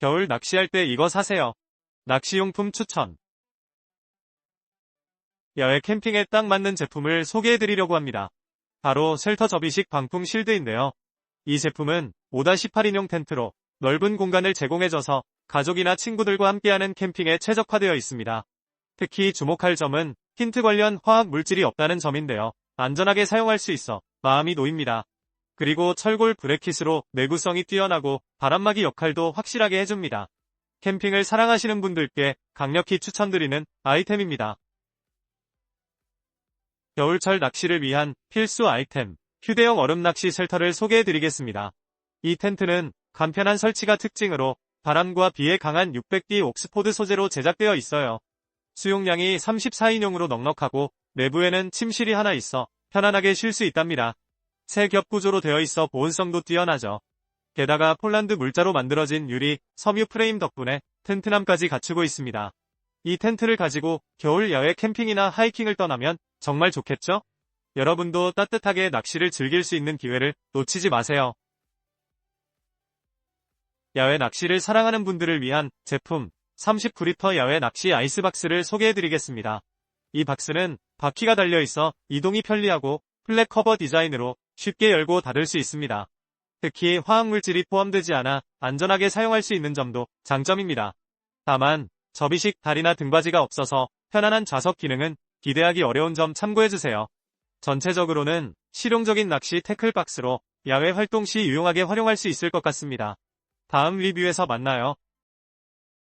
겨울 낚시할 때 이거 사세요. 낚시용품 추천. 야외 캠핑에 딱 맞는 제품을 소개해드리려고 합니다. 바로 쉘터 접이식 방풍 실드인데요. 이 제품은 5-18인용 텐트로 넓은 공간을 제공해줘서 가족이나 친구들과 함께하는 캠핑에 최적화되어 있습니다. 특히 주목할 점은 힌트 관련 화학 물질이 없다는 점인데요. 안전하게 사용할 수 있어 마음이 놓입니다. 그리고 철골 브레킷으로 내구성이 뛰어나고 바람막이 역할도 확실하게 해줍니다. 캠핑을 사랑하시는 분들께 강력히 추천드리는 아이템입니다. 겨울철 낚시를 위한 필수 아이템, 휴대용 얼음 낚시 쉘터를 소개해드리겠습니다. 이 텐트는 간편한 설치가 특징으로 바람과 비에 강한 600D 옥스포드 소재로 제작되어 있어요. 수용량이 34인용으로 넉넉하고 내부에는 침실이 하나 있어 편안하게 쉴 수 있답니다. 새겹 구조로 되어 있어 보온성도 뛰어나죠. 게다가 폴란드 물자로 만들어진 유리, 섬유 프레임 덕분에 튼튼함까지 갖추고 있습니다. 이 텐트를 가지고 겨울 야외 캠핑이나 하이킹을 떠나면 정말 좋겠죠? 여러분도 따뜻하게 낚시를 즐길 수 있는 기회를 놓치지 마세요. 야외 낚시를 사랑하는 분들을 위한 제품 39리터 야외 낚시 아이스박스를 소개해드리겠습니다. 이 박스는 바퀴가 달려있어 이동이 편리하고 플랫 커버 디자인으로 쉽게 열고 닫을 수 있습니다. 특히 화학물질이 포함되지 않아 안전하게 사용할 수 있는 점도 장점입니다. 다만 접이식 다리나 등받이가 없어서 편안한 좌석 기능은 기대하기 어려운 점 참고해주세요. 전체적으로는 실용적인 낚시 태클박스로 야외 활동 시 유용하게 활용할 수 있을 것 같습니다. 다음 리뷰에서 만나요.